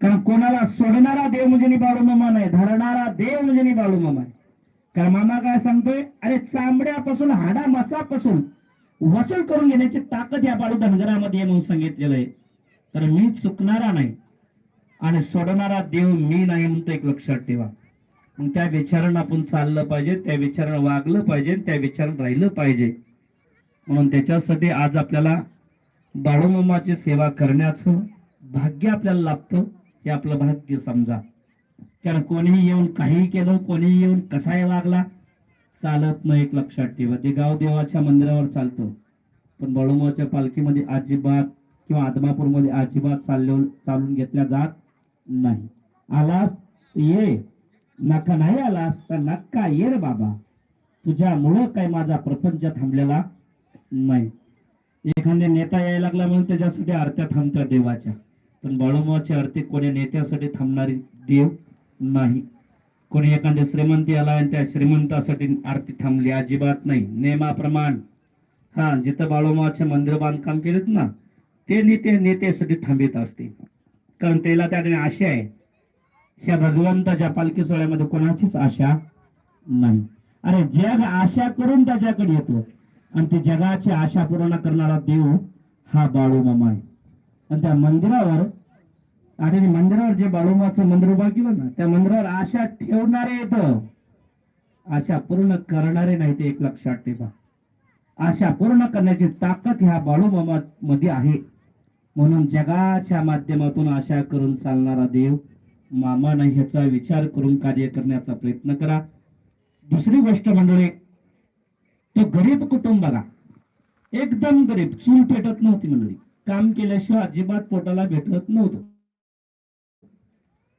कारण कोणाला सोडणारा देव म्हणजे बाळू मामा नाही धरणारा देव म्हणजे बाळू मामा आहे कारण मामा काय सांगतोय? अरे चांबड्यापासून हाडा मसापासून वसूल करून घेण्याची ताकद या बाळू धनगरामध्ये म्हणून सांगितलेलं आहे. तर मी चुकणारा नाही आणि सोडणारा देव मी नाही म्हणतो एक लक्षात ठेवा. मग त्या विचारानं आपण चाललं पाहिजे त्या विचारानं वागलं पाहिजे त्या विचारानं राहिलं पाहिजे. म्हणून त्याच्यासाठी आज आपल्याला बाळूमामाची सेवा करण्याचं भाग्य आपल्याला लाभतं. हे आपलं भाग्य समजा. कारण कोणीही येऊन काहीही केलं कोणीही येऊन कसाही वागला चालत नाही एक लक्षात ठेवा. ते गाव देवाच्या मंदिरावर चालतो. पण बाळूमाच्या पालखीमध्ये अजिबात किंवा आदमापूरमध्ये अजिबात चालले चालून घेतल्या जात नाही. आलास ये. नका नाही आलास तर नक्का ये रे बाबा. तुझ्यामुळं काय माझा प्रपंच थांबलेला नाही. एखाद्या नेता यायला लागला म्हणून त्याच्यासाठी आरत्या थांबतात देवाच्या. पण बाळूमाची आरती कोणी नेत्यासाठी थांबणारी देव नाही. कोणी एखाद्या श्रीमंती आला आणि त्या श्रीमंतासाठी आरती थांबली अजिबात नाही. नेमाप्रमाण. हा जिथं बाळूमाचे मंदिर बांधकाम केलेत ना ते नेते नेत्यासाठी थांबित असते. कारण त्याला त्याने आशा आहे. ह्या भगवंताच्या पालखी सोहळ्यामध्ये कोणाचीच आशा नाही. अरे जग आशा करून त्याच्याकडे येतो आणि ते जगाची आशा पूर्ण करणारा देव हा बाळूमामा आहे. आणि त्या मंदिरावर आणि ते मंदिरावर जे बाळोमाचं मंदिर उभा केलं ना त्या मंदिरावर आशा ठेवणारे येत आशा पूर्ण करणारे नाही ते एक लक्षात ठेवा. आशा पूर्ण करण्याची ताकद ह्या बाळूमामा मध्ये आहे. म्हणून जगाच्या माध्यमातून आशा करून चालणारा देव मामाने ह्याचा विचार करून कार्य करण्याचा प्रयत्न करा. दुसरी गोष्ट मंडळी तो गरीब कुटुंब बघा एकदम गरीब चूल पेटत नव्हती मंडळी. काम केल्याशिवाय अजिबात पोटाला भेटत नव्हतं.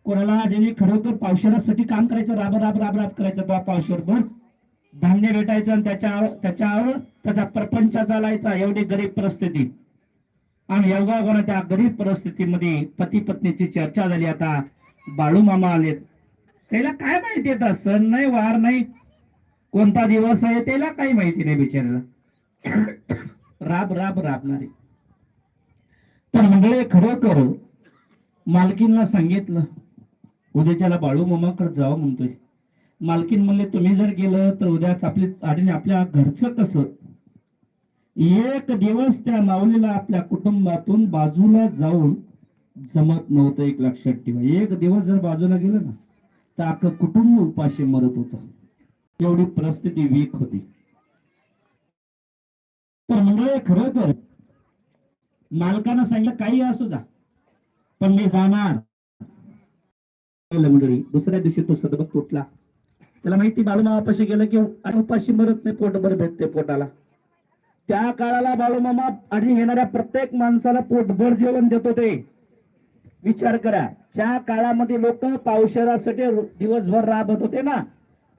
कोणाला ज्यांनी खरोखर पावशेरासाठी काम करायचं राब राब राब राब करायचं तो पावशेरभर धान्य भेटायचं आणि त्याच्यावर त्याच्यावर त्याचा प्रपंच चालायचा एवढी गरीब परिस्थिती. आणि योगायोगानं त्या गरीब परिस्थितीमध्ये पती पत्नीची चर्चा झाली. आता बाळू मामा आलेत. त्याला काय माहिती आता? सण नाही वार नाही. कोणता दिवस आहे त्याला काही माहिती नाही बिचारायला राब राब राबणारे. तर मंडळी खरोखर मालकीनला सांगितलं उद्याच्याला बाळू मामाकडे जावं म्हणतोय. मालकीन म्हणले तुम्ही जर गेलं तर उद्या आपली आणि आपल्या घरचं कसं? एक दिवस त्या माऊलीला आपल्या कुटुंबातून बाजूला जाऊन जमत नव्हतं एक लक्षात ठेवा. एक दिवस जर बाजूला गेलं ना तर अख्खं कुटुंब उपाशी मरत होत. एवढी परिस्थिती वीक होती. तर मंडळी खरोखर मालकानं सांगितलं काही असू जा पण मी जाणार. मंडळी. दुसऱ्या दिवशी तो सदबक तुटला. त्याला माहिती बाळूमामापाशी गेलं की अरे उपाशी मरत नाही पोटभर भेटते पोटाला. त्या काळाला बाळूमामा आणि येणाऱ्या प्रत्येक माणसाला पोटभर जेवण देत होते विचार करा त्या काळामध्ये लोक पावशेरासाठी दिवसभर राबत होते ना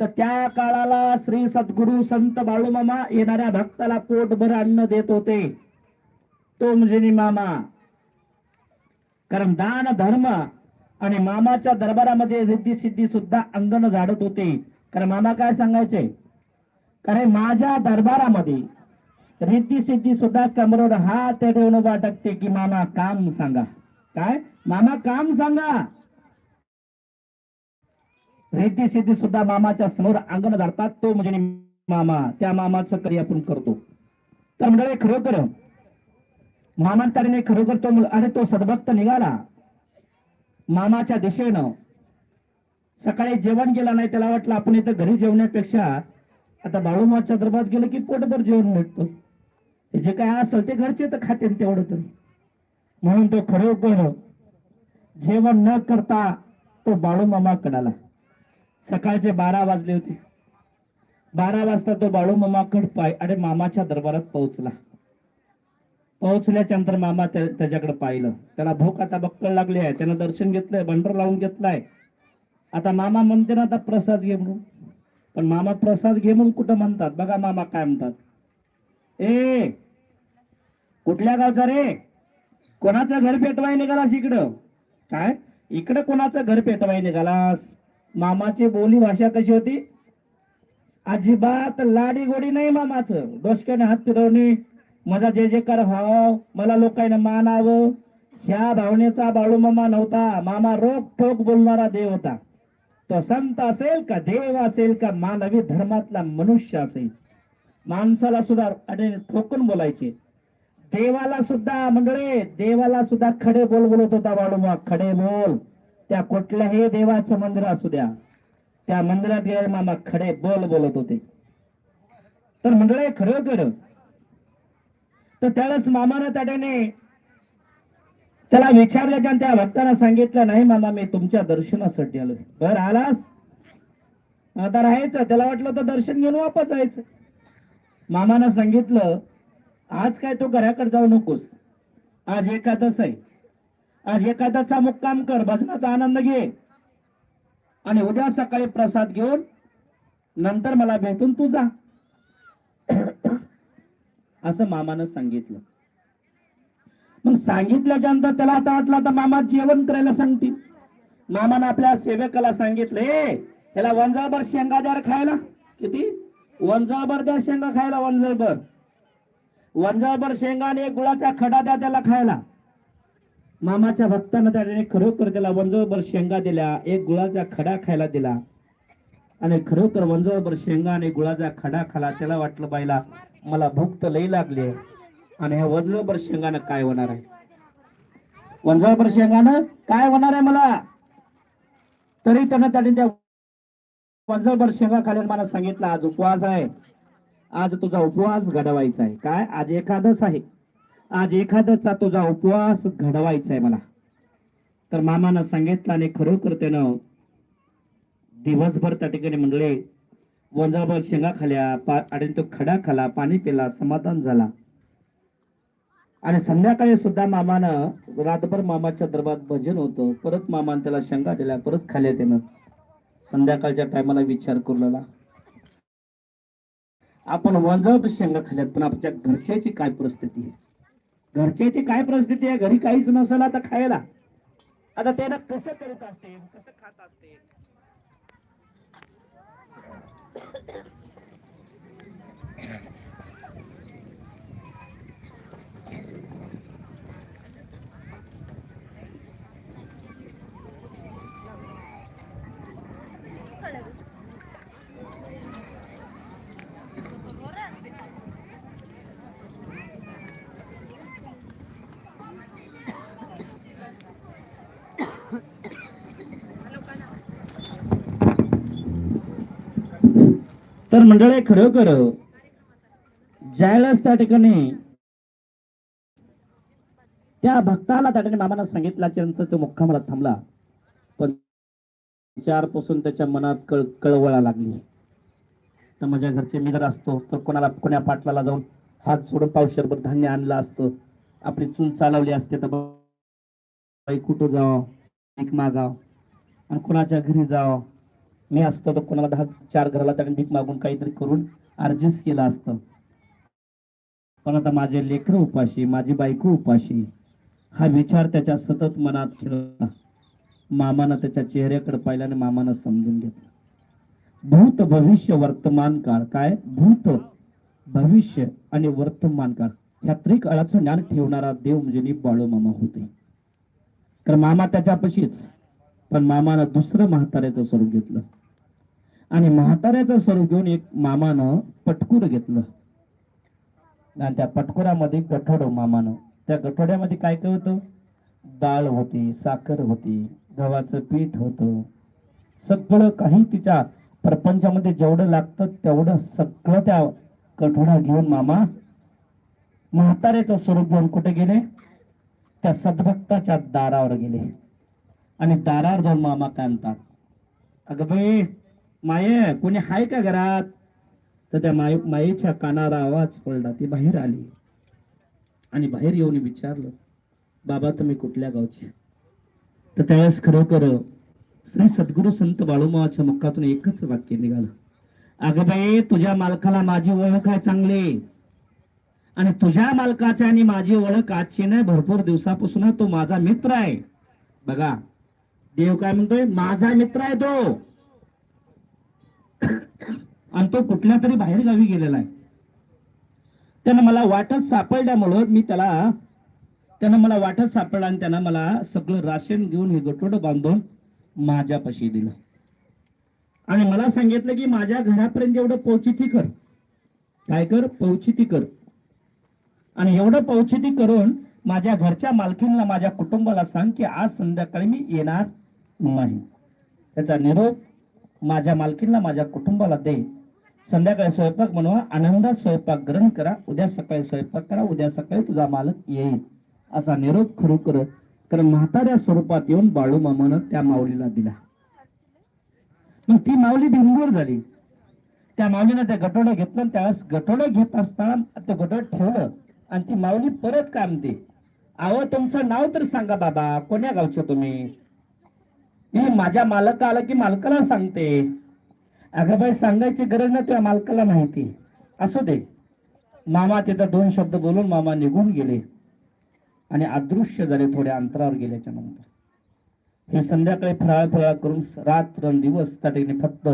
तर त्या काळाला श्री सद्गुरु संत बाळूमामा येणाऱ्या भक्ताला पोटभर अन्न देत होते. तो म्हणजे मामा. कारण दान धर्म आणि मामाच्या दरबारामध्ये रिद्धी सिद्धी सुद्धा अंगण झाडत होते. कारण मामा काय सांगायचे? कारण माझ्या दरबारामध्ये रिद्धी सिद्धी सुद्धा कमरोड हात ठेवून वाटते की मामा काम सांगा. काय? मामा काम सांगा. रिद्धी सिद्धी सुद्धा मामाच्या समोर अंगण झाडतात. तो म्हणजे मामा. त्या मामाचं कार्य आपण करतो. तर म्हणजे खरोखर मामांतरीने खरोखर तो अरे तो सद्भक्त निघाला. मामाच्या दिशेनं. सकाळी जेवण गेला नाही त्याला वाटलं आपण इथं घरी जेवण्यापेक्षा आता बाळूमाच्या दरबारात गेलं की पोटभर जेवण भेटतो. जे काय असेल ते घरचे तर खाते तेवढं तरी. म्हणून तो खरोखर जेवण न करता तो बाळूमामा कडाला सकाळचे बारा वाजले होते. बारा वाजता तो बाळूमामाकड पाय आणि मामाच्या दरबारात पोहोचला. पोहोचल्याच्या नंतर मामा त्या- त्याच्याकडे पाहिलं. त्याला भूक आता बक्कळ लागली आहे. त्यानं दर्शन घेतलंय बंडर लावून घेतलाय. आता मामा म्हणते ना आता प्रसाद घे म्हणून. पण मामा प्रसाद घे म्हणून कुठं म्हणतात? बघा मामा काय म्हणतात. ए कुठल्या गावचा रे? कोणाचं घर पेटवाय निघालास इकडं? काय? इकडं कोणाचं घर पेटवाय निघालास? मामाची बोली भाषा कशी होती? अजिबात लाडी गोडी नाही मामाचं. डोसक्याने हात फिरवणे. माझा जे जे कर व्हावं मला लोकांना मानावं ह्या भावनेचा बाळूमामा नव्हता. मामा रोख ठोक बोलणारा देव होता. तो संत असेल का देव असेल का मानवी धर्मातला मनुष्य असेल? माणसाला सुद्धा अडे ठोकून बोलायचे. देवाला सुद्धा मंडळे देवाला सुद्धा खडे बोल बोलत होता बाळूमा खडे बोल. त्या कुठल्याही देवाचं मंदिर असू द्या. त्या मंदिरात गेले मामा खडे बोल बोलत होते. तर मंडळे खरोखर तर त्यावेळेस मामानं त्याने त्याला विचारलं आणि त्या भक्तांना सांगितलं नाही मामा मी तुमच्या दर्शनासाठी आलो बर आलास? आता राहायचं. त्याला वाटलं तर दर्शन घेऊन वापस जायचं. मामानं सांगितलं आज काय तू घराकडे जाऊ नकोस. आज एखादस आहे. आज एकादशचा मुक्काम कर भजनाचा आनंद घे. आणि उद्या सकाळी प्रसाद घेऊन नंतर मला भेटून तू जा. असं मामानं सांगितलं. मग सांगितल्याच्यानंतर त्याला आता वाटलं आता मामा जेवण करायला सांगतील. मामानं आपल्या सेवकाला सांगितले त्याला वंजाभर शेंगा द्या खायला. किती? वंजाभर द्या शेंगा खायला वंजाभर वंजाभर शेंगा आणि एक गुळाचा खडा द्या त्याला खायला. मामाच्या भक्तानं त्याने खरोखर त्याला वंजाभर शेंगा दिल्या एक गुळाचा खडा खायला दिला. आणि खरोखर वंजळभर शेंगा आणि गुळाचा खडा खाला त्याला वाटलं बाईला मला भूक तर लई लागली आहे. आणि ह्या वंजळभर शेंगानं काय होणार आहे? वंजळभर शेंगानं काय होणार आहे मला? तरी त्यानं त्याने त्या वंजळभर शेंगा खाल्यानं मला सांगितलं आज उपवास आहे. आज तुझा उपवास घडवायचा आहे. काय? आज एखादच आहे. आज एखादचा तुझा उपवास घडवायचा आहे मला. तर मामानं सांगितलं आणि खरोखर त्यानं दिवसभर त्या ठिकाणी म्हणले वंजाभर शेंगा खाल्या आणि तो खडा खाला पाणी पिला समाधान झाला. आणि संध्याकाळी सुद्धा मामानं रातभर मामाच्या दरबारात भजन होतं. परत मामान त्याला शेंगा दिल्या परत खाल्या त्यानं. संध्याकाळच्या टायमाला विचार करू लागला आपण वंजाभर शेंगा खाल्यात पण आपल्या घरच्याची काय परिस्थिती आहे? घरच्याची काय परिस्थिती आहे? घरी काहीच नसेल आता खायला. आता त्यानं कसं करत असते? कसं खात असते? Thank you. तर मंडळे खरोखर ज्यावेळेस त्या ठिकाणी त्या भक्ताला त्या ठिकाणी मामाना सांगितल्याच्या नंतर तो मुक्कामाला थांबला. पण चारपासून त्याच्या मनात कळ कळवळा लागली. तर माझ्या घरचे मी जर असतो तर कोणाला कोण्या पाटलाला जाऊन हात सोडून पावशरभर धान्य आणलं असतं आपली चूल चालवली असते तर बाई कुठं जावं? एक मागाव? आणि कोणाच्या घरी जावं? मी असतो तर कोणाला दहा चार घराला त्याने भीक मागून काहीतरी करून अर्जस्ट केलं असतं. पण आता माझे लेकर उपाशी माझी बायको उपाशी हा विचार त्याच्या सतत मनात खेळला मामानं त्याच्या चेहऱ्याकडे पाहिल्याने आणि मामानं समजून घेतलं. भूत भविष्य वर्तमान काळ. काय? भूत भविष्य आणि वर्तमान काळ. ह्या त्रिकाळाचं ज्ञान ठेवणारा देव म्हणजे बाळू मामा होते. तर मामा त्याच्यापाशीच. पण मामानं दुसरं म्हाताऱ्याचं स्वरूप घेतलं. आणि म्हाताऱ्याचं स्वरूप घेऊन एक मामानं पटकूर घेतलं. आणि त्या पटकुरामध्ये गठोड मामानं. त्या गठोड्यामध्ये काय काय होतं? डाळ होती साखर होती गव्हाचं पीठ होतं. सगळं काही तिच्या प्रपंचामध्ये जेवढं लागतं तेवढं सगळं त्या कठोडा घेऊन मामा म्हाताऱ्याचं स्वरूप घेऊन कुठे गेले? त्या सद्भक्ताच्या दारावर गेले. आणि दारावर जाऊन मामा काय म्हणतात? अगं बाई माये कोणी हाय का घरात? तर त्या माये मायेच्या कानाला आवाज पडला. ती बाहेर आली. आणि बाहेर येऊन विचारलं बाबा तुम्ही कुठल्या गावचे? तर त्यावेळेस खरोखर श्री सद्गुरु संत बाळूमावाच्या मुखातून एकच वाक्य निघालं. अगं बाई तुझ्या मालकाला माझी ओळख आहे चांगली. आणि तुझ्या मालकाची आणि माझी ओळख आजची नाही भरपूर दिवसापासून तो माझा मित्र आहे. बघा देव काय म्हणतोय? माझा मित्र आहे तो. आणि तो कुठल्या तरी बाहेर गावी गेलेला आहे. त्यानं मला वाटत सापडल्यामुळं मी त्याला त्यानं मला वाटत सापडला आणि त्यानं मला सगळं राशन घेऊन हे गटोड बांधून माझ्यापाशी दिलं. आणि मला सांगितलं की माझ्या घरापर्यंत एवढं पौचिती कर. काय कर? पौचिती कर. आणि एवढं पौचिती करून माझ्या घरच्या मालकींना माझ्या कुटुंबाला सांग की आज संध्याकाळी मी येणार नाही. त्याचा निरोप माझ्या मालकींना माझ्या कुटुंबाला दे. संध्याकाळी स्वयंपाक बनवा आनंदात स्वयंपाक ग्रहण करा उद्या सकाळी स्वयंपाक करा उद्या सकाळी तुझा मालक येईल. असा निरोप खरोखर कारण म्हाताऱ्या स्वरूपात येऊन बाळू मामानं त्या माऊलीला दिला. मग ती माऊली भिंगूर झाली. त्या माऊलीनं त्या गटोडं घेतलं आणि त्यावेळेस गटोडं घेत असताना ते गटोड ठेवलं आणि ती माऊली परत काम दे अहो तुमचं नाव तर सांगा बाबा कोण्या गावचे तुम्ही? मी माझ्या मालक आलं की मालकाला सांगते? अगं बाई सांगायची गरज ना त्या मालकाला माहिती. असू दे. मामा तिथं दोन शब्द बोलून मामा निघून गेले. आणि अदृश्य झाले थोड्या अंतरावर गेल्याच्यानंतर हे संध्याकाळी फराळ फराळ करून रात्र दिवस त्या ठिकाणी फक्त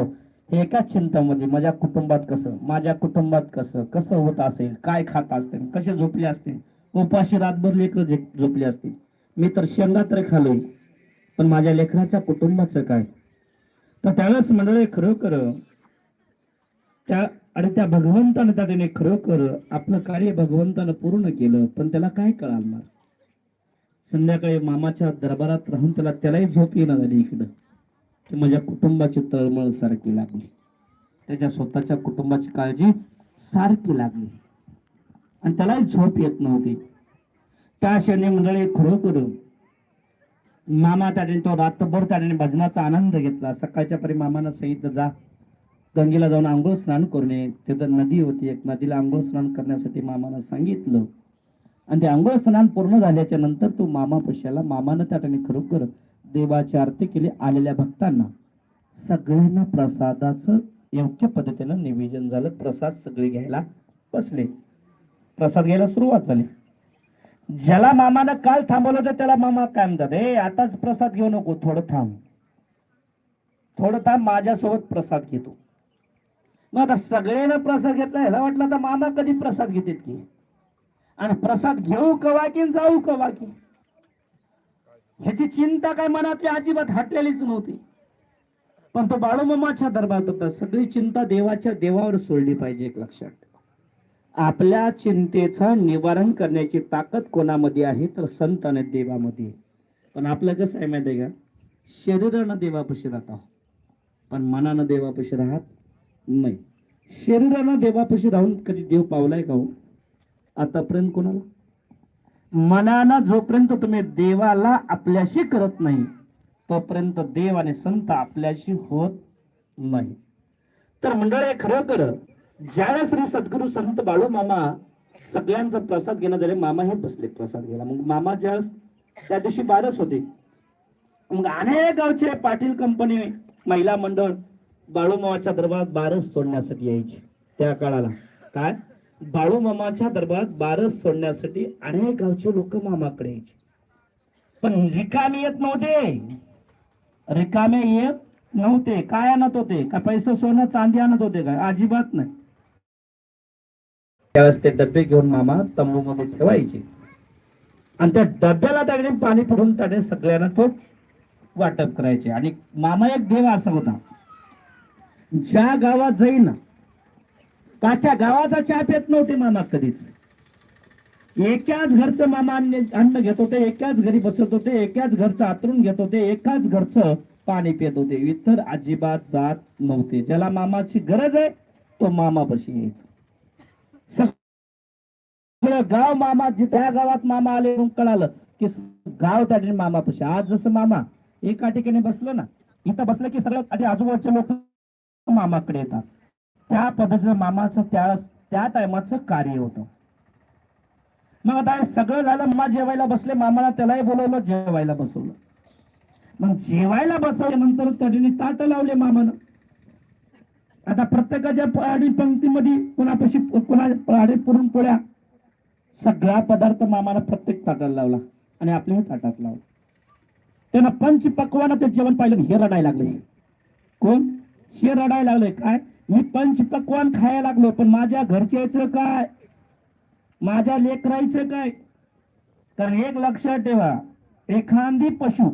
हे एकाच चिंतामध्ये माझ्या कुटुंबात कसं माझ्या कुटुंबात कसं कसं होत असेल काय खात असतील कसे झोपले असतील उपाशी रातभर लेकर झोपले असतील. मी तर शेंगा तर खालोय पण माझ्या लेखनाच्या कुटुंबाचं काय? तर त्यावेळेस मंडळी खरोखर त्या आणि त्या भगवंतानं त्या त्याने खरोखर आपलं कार्य भगवंतानं पूर्ण केलं पण त्याला काय कळणार? संध्याकाळी मामाच्या दरबारात राहून त्याला त्यालाही झोप येणार झाली इकडं. की माझ्या कुटुंबाची तळमळ सारखी लागली. त्याच्या स्वतःच्या कुटुंबाची काळजी सारखी लागली. आणि त्यालाही झोप येत नव्हती. त्या क्षणी मंडळी खरोखर मामा त्याने तो रात्रभर त्याने भजनाचा आनंद घेतला. सकाळच्या परी मामानं सहित जा. गंगेला जाऊन आंघोळ स्नान करून तिथं नदी होती एक. नदीला आंघोळ स्नान करण्यासाठी मामानं सांगितलं. आणि ते आंघोळ स्नान पूर्ण झाल्याच्यानंतर तो मामा पशाला मामानं त्या ठिकाणी खरोखर देवाची आरती केली आलेल्या भक्तांना. सगळ्यांना प्रसादाचं योग्य पद्धतीनं निवेदन झालं. प्रसाद सगळे घ्यायला बसले. प्रसाद घ्यायला सुरुवात झाली. ज्याला मामानं काल थांबवलं होतं त्याला मामा काय म्हणतात? ए आताच प्रसाद घेऊ नको थोडं थांब. थोडं थांब माझ्यासोबत प्रसाद घेतो मग आता सगळ्यांना प्रसाद घेतला ह्याला वाटलं तर मामा कधी प्रसाद घेतात की? आणि प्रसाद घेऊ कवा की जाऊ कवा की? ह्याची चिंता काय मनातली अजिबात हटलेलीच नव्हती. पण तो बाळूमामाच्या दरबारात होता. सगळी चिंता देवाच्या देवावर सोडली पाहिजे एक लक्षात. आपल्या चिंतेचं निवारण करण्याची ताकद कोणामध्ये आहे? तर संत आणि देवामध्ये. पण आपलं कसं आहे माहिती आहे का? शरीरानं देवापाशी राहत पण मनानं देवापाशी राहत नाही. शरीरानं देवापाशी राहून कधी देव पावलाय का हो? आतापर्यंत कोणाला? मनानं जोपर्यंत तुम्ही देवाला आपल्याशी करत नाही तोपर्यंत देव आणि संत आपल्याशी होत नाही. तर मंडळी खरोखर ज्याला श्री सद्गुरू संत बाळू मामा सगळ्यांचा प्रसाद घेणं झाले मामा हे बसले प्रसाद घ्यायला. मग मामा ज्या त्या दिवशी बारस होते मग अनेक गावचे पाटील कंपनी महिला मंडळ बाळूमामाच्या दरबारात बारस सोडण्यासाठी यायचे त्या काळाला. काय? बाळूमामाच्या दरबारात बारस सोडण्यासाठी अनेक गावचे लोक मामाकडे यायचे. पण रिकामे येत नव्हते. रिकामे येत नव्हते. काय आणत होते? का पैसे सोनं चांदी आणत होते काय अजिबात नाही. त्यावेळेस ते डबे घेऊन मामा तंबू मध्ये ठेवायचे. आणि त्या डब्याला त्याने पाणी भरून त्याने सगळ्यांना तो वाटप करायचे. आणि मामा एक देव असा होता. ज्या गावात जाईन का त्या गावाचा चहा पेत नव्हते मामा कधीच. एकाच घरचं मामा अन्न अन्न घेत होते एकाच घरी बसत होते एकाच घरचं आतरून घेत होते एकाच घरचं पाणी पित होते. इतर अजिबात जात नव्हते. ज्याला मामाची गरज आहे तो मामापाशी यायचा. गाव मामा त्या गावात मामा आले म्हणून कळालं की गाव त्या ठिकाणी मामापाशी आज जसं मामा एका ठिकाणी बसलं ना इथं बसलं की सगळ्यात आधी आजूबाजूचे लोक मामाकडे येतात. त्या पद्धतीचं मामाचं त्या त्या टायमाचं कार्य होतं. मग आता सगळं झालं मामा जेवायला बसले मामाला त्यालाही बोलवलं जेवायला बसवलं. मग जेवायला बसवल्यानंतर त्याने ताट लावले मामानं. आता प्रत्येकाच्या पहाडी पंक्तीमध्ये कोणापाशी कोणा पहाडी पुरणपोळ्या सगळा पदार्थ मामाला प्रत्येक ताटाला लावला आणि आपल्याही ताटात लावला. त्यानं पंच पक्वानाचं जेवण पाहिलं हे रडायला लागले. कोण? हे रडायला लागले. काय? मी पंच पक्वान खायला लागलो पण माझ्या घरच्याचं काय? माझ्या लेकरायचं काय? कारण एक लक्षात ठेवा एखादी पशु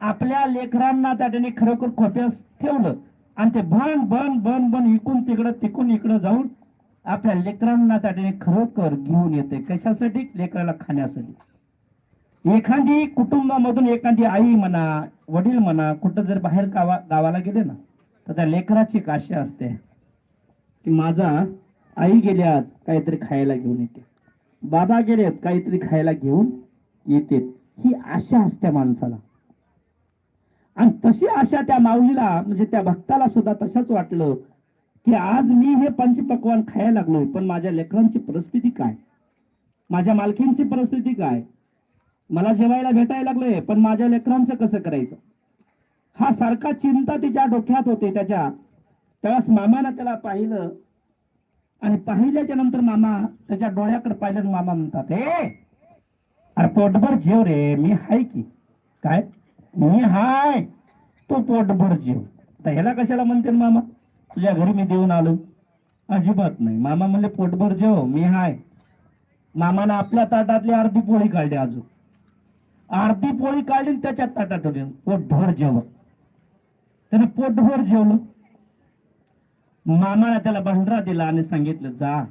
आपल्या लेकरांना त्या त्याने खरोखर खोट्यास ठेवलं आणि ते बन बन बन बन इकून तिकडं तिकून इकडं जाऊन आपल्या लेकरांना त्या त्याने खरोखर घेऊन येते. कशासाठी? लेकराला खाण्यासाठी. एखादी कुटुंबामधून एखादी आई म्हणा वडील म्हणा कुठं जर बाहेर गावा गावाला गेले ना तर त्या लेकराची काशी आशा असते की माझा आई गेली आज काहीतरी खायला घेऊन येते. बाबा गेलेत काहीतरी खायला घेऊन येते. ही आशा असते माणसाला. आणि तशी आशा त्या माऊलीला म्हणजे त्या भक्ताला सुद्धा तसंच वाटलं की आज मी हे पंचपक्वान खायला लागलोय पण माझ्या लेकरांची परिस्थिती काय? माझ्या मालकींची परिस्थिती काय? मला जेवायला भेटायला लागलोय पण माझ्या लेकरांचं कसं करायचं? हा सारखा चिंता तिच्या डोक्यात होते त्याच्या. त्यावेळेस मामानं त्याला पाहिलं. आणि पाहिल्याच्या नंतर मामा त्याच्या डोळ्याकडे पाहिलं मामा म्हणतात हे अरे पोटभर जेव रे मी हाय की. काय? मी हाय तो पोटभर जेव. तर ह्याला कशाला म्हणते मामा? तुझ्या घरी मी देऊन आलो. अजिबात नाही. मामा म्हणले पोटभर जेव मी हाय. मामानं आपल्या ताटातली अर्धी पोळी काढली अजून. अर्धी पोळी काढली त्याच्या ताटात ठेवली. पोटभर जेव त्याने पोटभर जेवलं. मामाने त्याला भंडारा दिला आणि सांगितलं जा.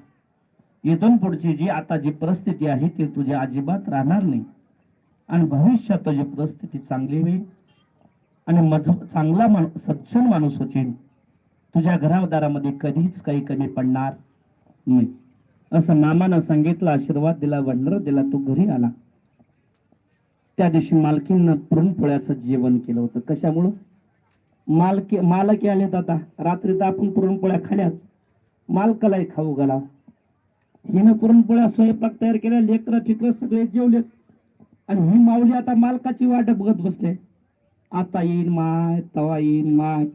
इथून पुढची जी आता जी परिस्थिती आहे ती तुझी अजिबात राहणार नाही. आणि भविष्यात तुझी परिस्थिती चांगली होईल. आणि मज चांगला मान सज्जन माणूस होशील. तुझ्या घरादारामध्ये कधीच काही कमी पडणार नाही. असं मामानं सांगितलं आशीर्वाद दिला वंडर दिला तो घरी आला. त्या दिवशी मालकीनं पुरणपोळ्याचं जेवण केलं होतं. कशामुळं? मालकी मालकी आलेत आता रात्री तर आपण पुरणपोळ्या खाल्यात मालकालाही खाऊ घाला. हिनं पुरणपोळ्या स्वयंपाक तयार केल्या लेकरं फिकर सगळे जेवलेत आणि ही माऊली आता मालकाची वाट बघत बसले. आता येईन माय तवा येईन माय.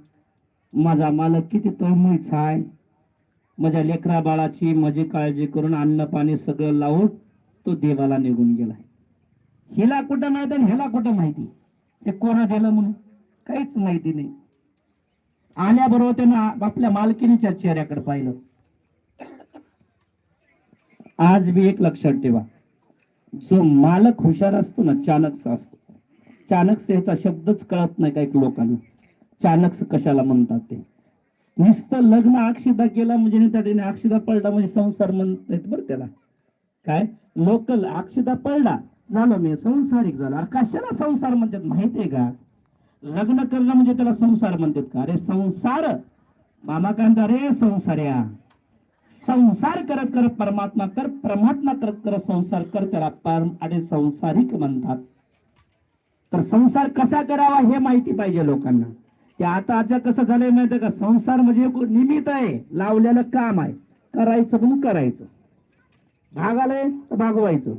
माझा मालक किती तळमळीचा आहे. माझ्या लेकरा बाळाची माझी काळजी करून अन्न पाणी सगळं लावून तो देवाला निघून गेलाय. हिला कुठं माहिती आणि ह्याला कुठं माहिती? हे कोण दिलं म्हणून? काहीच माहिती नाही. आल्याबरोबर त्यानं आपल्या मालकिनीच्या चेहऱ्याकडे पाहिलं. आज बी एक लक्षात ठेवा. जो मालक हुशार असतो ना चाणक्य असतो. चाणक्य याचा शब्दच कळत नाही काही लोकांना. चाणक्य कशाला म्हणतात ते? नुसतं लग्न अक्षिदा केला म्हणजे त्या त्याने अक्षिदा पडला म्हणजे संसार म्हणतात बरं त्याला. काय? लोकल अक्षिदा पडला झालं मी संसारिक झाला. अरे कशाला संसार म्हणतात माहितीये का? लग्न करणं म्हणजे त्याला संसार म्हणतात का? अरे संसार. मामा काय म्हणतात अरे संसार्या. संसार करत करत परमात्मा कर परमात्मा करत करत संसार कर त्याला परम आणि संसारिक म्हणतात. तर संसार कसा करावा हे माहिती पाहिजे लोकांना. ते आता आता कसं झालंय माहितीये का? संसार म्हणजे निमित्त आहे. लावलेलं काम आहे. करायचं पण करायचं. भागालय तर भागवायचं.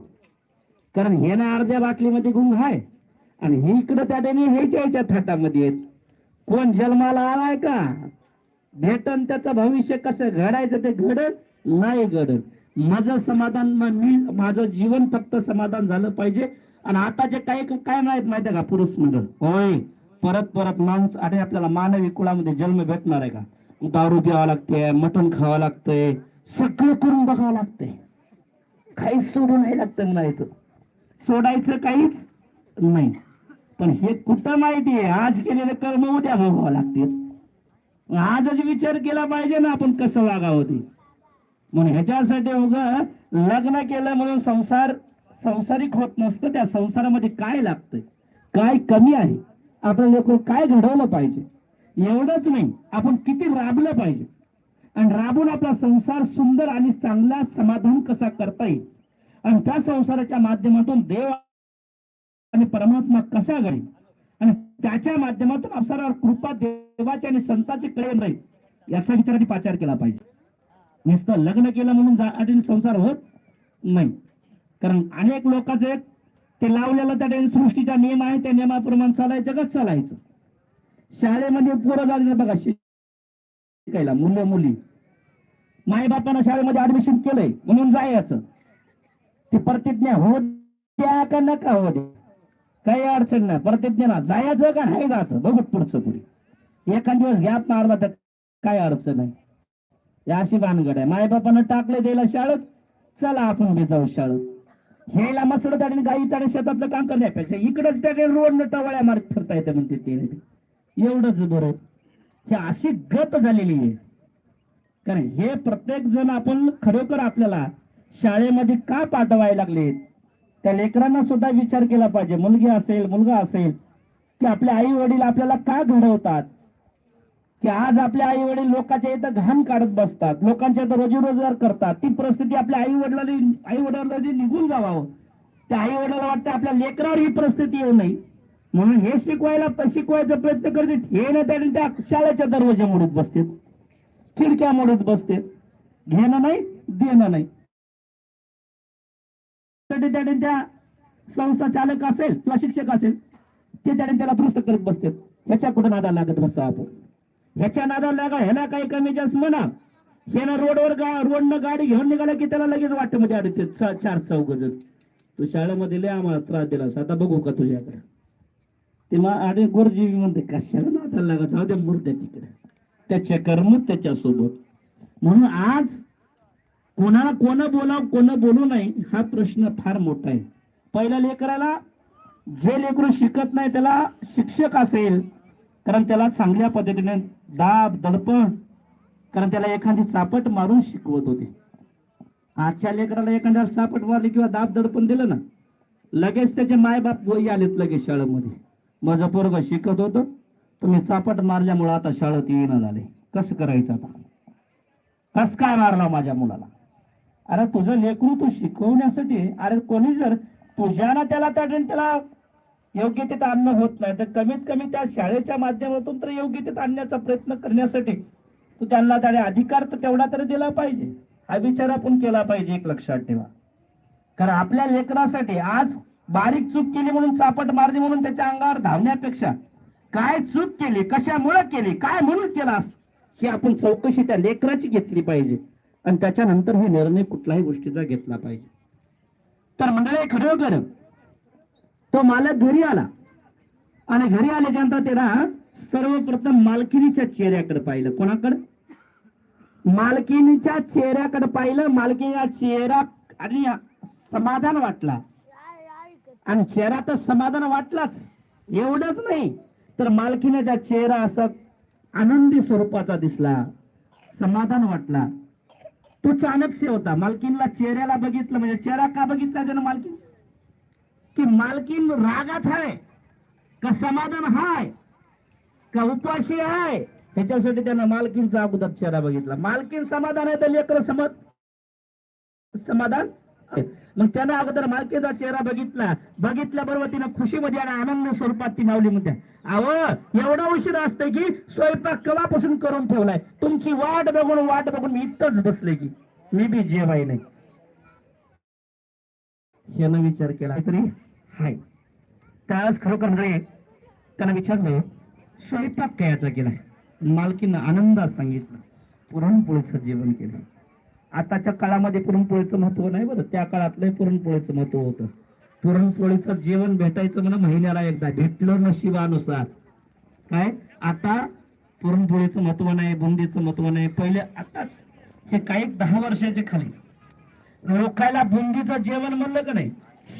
कारण हे ना अर्ध्या बाटलीमध्ये गुंग आहे. आणि ही इकडं त्या त्याने ह्याच्या ह्याच्या थाटामध्ये कोण जन्माला आलाय का? भेटन त्याचं भविष्य कसं घडायचं ते घडत नाही घडत माझं समाधान मी माझं जीवन फक्त समाधान झालं पाहिजे. आणि आताचे काही काय माहीत माहितीये का? पुरुष मंडळ. होय. परत परत माणस अरे आपल्याला मानवी कुळामध्ये जन्म भेटणार आहे का? दारू प्यावं लागते मटण खावं लागतंय सगळं करून बघावं लागतंय काहीच सोडून नाही लागतं म्हणायचं सोडायचं काहीच नाही. पण हे कुठं माहिती आहे? आज केलेले कर्म उद्या भोगावं लागते आजच विचार केला पाहिजे ना आपण कसं वागावं ते. म्हणून ह्याच्यासाठी उग लग्न केलं म्हणून संसार संसारिक होत नसतं त्या संसारामध्ये काय लागतंय? काय कमी आहे? आपलं लोक काय घडवलं पाहिजे? एवढंच नाही आपण किती राबलं पाहिजे? आणि राबून आपला संसार सुंदर आणि चांगला समाधान कसा करता येईल? आणि त्या संसाराच्या माध्यमातून देव आणि परमात्मा कसा घडेल? आणि त्याच्या माध्यमातून अवसरावर कृपा देवाची आणि संताची कळेल राहील. याचा विचार आधी पाचार केला पाहिजे. नुसतं लग्न केलं म्हणून जा- संसार होत नाही. कारण अनेक लोकांचे ते लावलेलं त्या सृष्टीचा नियम आहे त्या नियमाप्रमाणे चालायचं जगत चालायचं. शाळेमध्ये पोरं लागले बघा शिकायला मुलं मुली. मायबापांना शाळेमध्ये ऍडमिशन केलंय म्हणून जायचं. ती प्रतिज्ञा हो द्या का नका हो द्या? काही अडचण नाही प्रतिज्ञा ना जायचं का नाही जायचं? बघू पुढचं पुढे. एखाद दिवस गॅप मारला तर काय अडचण आहे या अशी भानगड आहे. मायबापानं टाकले द्यायला शाळेत चला आपण बी जाऊ शाळेत. ह्याला मसडत आणि गाई आणि शेतातलं काम करण्यापेक्षा इकडंच त्या रोड टवाळ्या मार्ग फिरता येते म्हणते ते. एवढंच बरं. हे अशी गत झालेली आहे. कारण हे प्रत्येक जण आपण खरोखर आपल्याला शाळेमध्ये का पाठवायला लागले त्या लेकरांना सुद्धा विचार केला पाहिजे. मुलगी असेल मुलगा असेल की आपले आई वडील आपल्याला का घडवतात? की आज आपले आई वडील लोकांच्या इथं घाण काढत बसतात. लोकांच्या इथं रोजी रोजगार करतात. ती परिस्थिती आपल्या आई वडिलांनी आई वडिलांनी निघून जावावं त्या आई वडिलांना वाटतं आपल्या लेकरावर ही परिस्थिती येऊ नये. म्हणून हे शिकवायला शिकवायचा प्रयत्न करते हे ना त्याने त्या शाळेच्या दरवाजा मोडत बसते खिडक्या मोडत बसते घेणं नाही देणं नाही. त्यासाठी त्याने त्या संस्था चालक असेल किंवा शिक्षक असेल ते त्याने त्याला दुरुस्त करत बसतात. ह्याच्या कुठं नादा लागत बसता आपण? ह्याच्या नादाला लागा ह्याला काही कमी जास्त म्हणा. ह्याला रोडवर रोडनं गाडी घेऊन निघाला की त्याला लगेच वाटेमध्ये म्हणजे अडते ते चार चौघ जण तू शाळेमध्ये लय आम्हाला त्रास दिलास. आता बघू का तुझ्याकडे ते मग अरे गोरजीवी म्हणते कशाला नादाला लागा? जाऊ द्या मूर्त्या तिकडे. त्याच्या कर्म त्याच्या सोबत म्हणून आज कोणाला कोण बोलाव कोण बोलू नाही हा प्रश्न फार मोठा आहे. पहिल्या लेकराला जे लेकरू शिकत नाही त्याला शिक्षक असेल कारण त्याला चांगल्या पद्धतीने दाब दडपण. कारण त्याला एखादी चापट मारून शिकवत होते. आजच्या लेकराला एखाद्याला चापट मारली किंवा दाब दडपण दिलं ना लगेच त्याचे मायबाप वही आलेत लगेच शाळेमध्ये. माझं पोरग शिकत होतं. तुम्ही चापट मारल्यामुळं आता शाळेत येणं झाले कसं करायचं आता? कस काय मारला माझ्या मुलाला? अरे तुझं लेकरू तू शिकवण्यासाठी अरे कोणी जर तुझ्यानं त्याला त्या योग्य ते आणणं होत नाही. तर कमीत कमी त्या शाळेच्या माध्यमातून तर योग्य ते आणण्याचा प्रयत्न करण्यासाठी तू त्यांना त्याने अधिकार तर तेवढा तरी दिला पाहिजे. हा विचार आपण केला पाहिजे एक लक्षात ठेवा. कारण आपल्या लेकरासाठी आज बारीक चूक केली म्हणून चापट मारली म्हणून त्याच्या अंगावर धावण्यापेक्षा काय चूक केली कशामुळे केली काय म्हणून केलास ही आपण चौकशी त्या लेकराची घेतली पाहिजे. आणि त्याच्यानंतर हे निर्णय कुठल्याही गोष्टीचा घेतला पाहिजे. तर मंडळी खरोखर हो हो. तो मालक घरी आला. आणि घरी आल्याच्यानंतर त्याला सर्वप्रथम मालकिनीच्या चेहऱ्याकडे पाहिलं. कोणाकडे? मालकिनीच्या चेहऱ्याकडे पाहिलं. मालकिनीचा चेहरा आणि समाधान वाटला. आणि चेहरा तर समाधान वाटलाच. एवढंच नाही. तर मालकिनीचा चेहरा असा आनंदी स्वरूपाचा दिसला. समाधान वाटला. तो चाणक्य होता. मालकीनला चेहऱ्याला बघितलं म्हणजे चेहरा का बघितला त्यानं मालकीन की मालकीन रागात आहे का समाधान हाय का उपाशी आहे? त्याच्यासाठी त्यानं मालकीनचा अगोदर चेहरा बघितला. मालकीन समाधान आहे तर लेकर समज समाधान मग त्यानं अगोदर मालकीचा चेहरा बघितला. बघितल्या बरोबर तिनं खुशीमध्ये आणि आनंद स्वरूपात ती मावली म्हणते अव एवढा उशीर असते की स्वयंपाक कवापासून करून ठेवलाय? तुमची वाट बघून वाट बघून मी इथंच बसले की मी बी जेवाय नाही यानं विचार केला तरी हाय त्यावेळेस खरोखर म्हणजे त्यानं विचारलं स्वयंपाक कयाचा केलाय मालकीनं आनंदात सांगितलं पुरणपोळीचं जेवण केलं. आताच्या काळामध्ये पुरणपोळीचं महत्त्व नाही बरं. त्या काळातलं पुरणपोळीचं महत्त्व होतं. पुरणपोळीचं जेवण भेटायचं म्हणा महिन्याला एकदा भेटलं नशिबानुसार. काय? आता पुरणपोळीचं महत्त्व नाही बुंदीचं महत्त्व नाही. पहिले आताच हे काही दहा वर्षाचे खाली. लोकायला बुंदीचं जेवण म्हणलं का नाही?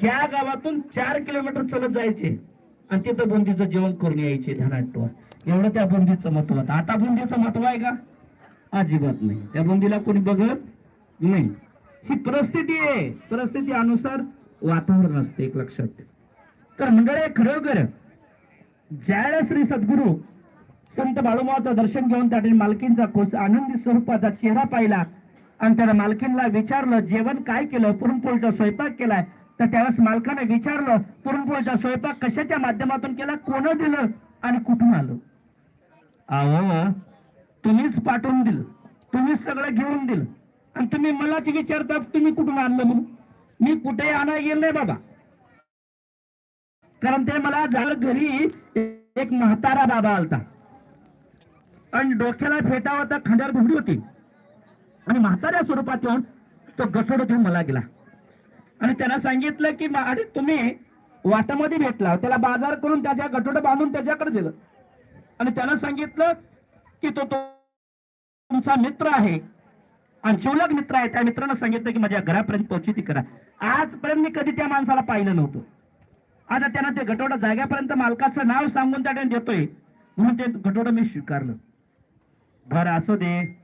त्या गावातून चार किलोमीटर चालत जायचे. आणि तिथं बुंदीचं जेवण करून यायचे धनाट्य एवढं त्या बुंदीचं महत्त्व होतं. आता बुंदीचं महत्त्व आहे का? अजिबात नाही. त्या बुंदीला कोणी बघत नाही. ही परिस्थिती आहे. परिस्थिती अनुसार वातावरण असते एक लक्षात तर मंडळे खरोखर ज्यावेळेस श्री सद्गुरू संत बाळूमावाचं दर्शन घेऊन त्या ठिकाणी मालकींचा खुश आनंदी स्वरूपाचा चेहरा पाहिला आणि त्याला मालकीनला विचारलं जेवण काय केलं? पुरणपोळीचा स्वयंपाक केलाय. तर त्यावेळेस मालकाने विचारलं पुरणपोळीचा स्वयंपाक कशाच्या माध्यमातून केला? कोण दिलं आणि कुठून आलं? अहो तुम्हीच पाठवून दिलं. तुम्हीच सगळं घेऊन दिलं. आणि तुम्ही मलाच विचारता तुम्ही कुठून आणलं म्हणून? मी कुठे आणायला गेलो नाही बाबा. कारण ते मला जाळ घरी एक म्हातारा बाबा आलता. आणि डोक्याला फेटा होता खंडार घुमडी होती. आणि म्हाताऱ्या स्वरूपात येऊन तो गठोड घेऊन मला गेला. आणि त्यांना सांगितलं की अरे तुम्ही वाटामध्ये भेटला त्याला बाजार करून त्याच्या गठोड बांधून त्याच्याकडे दिलं. आणि त्यानं सांगितलं की तो तो तुमचा मित्र आहे आणि शिवलक मित्र आहे. त्या मित्रानं सांगितलं की माझ्या घरापर्यंत पोहोची करा. आजपर्यंत मी कधी त्या माणसाला पाहिलं नव्हतं. आता त्यांना ते गटोडा जाग्यापर्यंत मालकाचं नाव सांगून त्या ठिकाणी देतोय. म्हणून ते गटोडं मी स्वीकारलं. बरं असू दे.